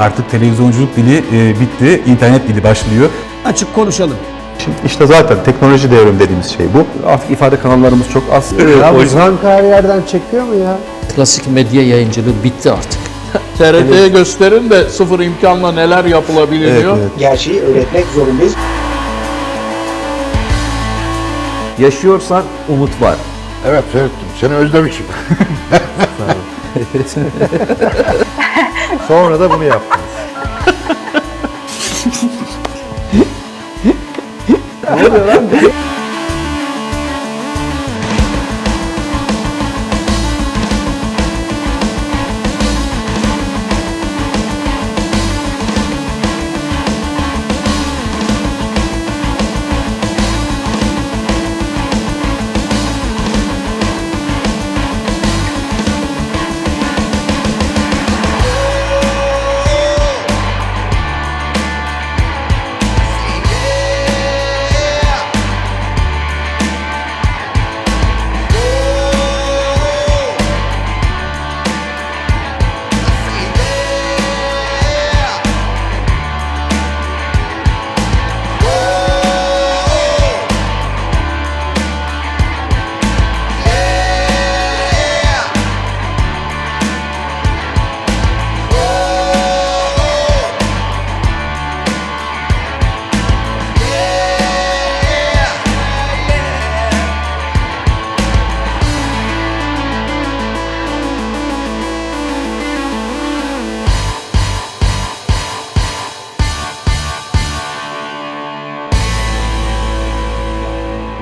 Artık televizyonculuk dili e, bitti, internet dili başlıyor. Açık konuşalım. Şimdi işte zaten teknoloji devrim dediğimiz şey bu. Artık ifade kanallarımız çok az. Ya bu O yüzden- zanka her yerden çekiyor mu ya? Klasik medya yayıncılığı bitti artık. TRT'ye gösterin de sıfır imkanla neler yapılabiliyor. gerçeği öğretmek zorundayız. Yaşıyorsan umut var. Evet seyrettim. Seni özlemişim. Sonra da bunu yaptınız.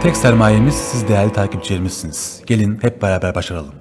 Tek sermayemiz siz değerli takipçilerimizsiniz. Gelin hep beraber başaralım.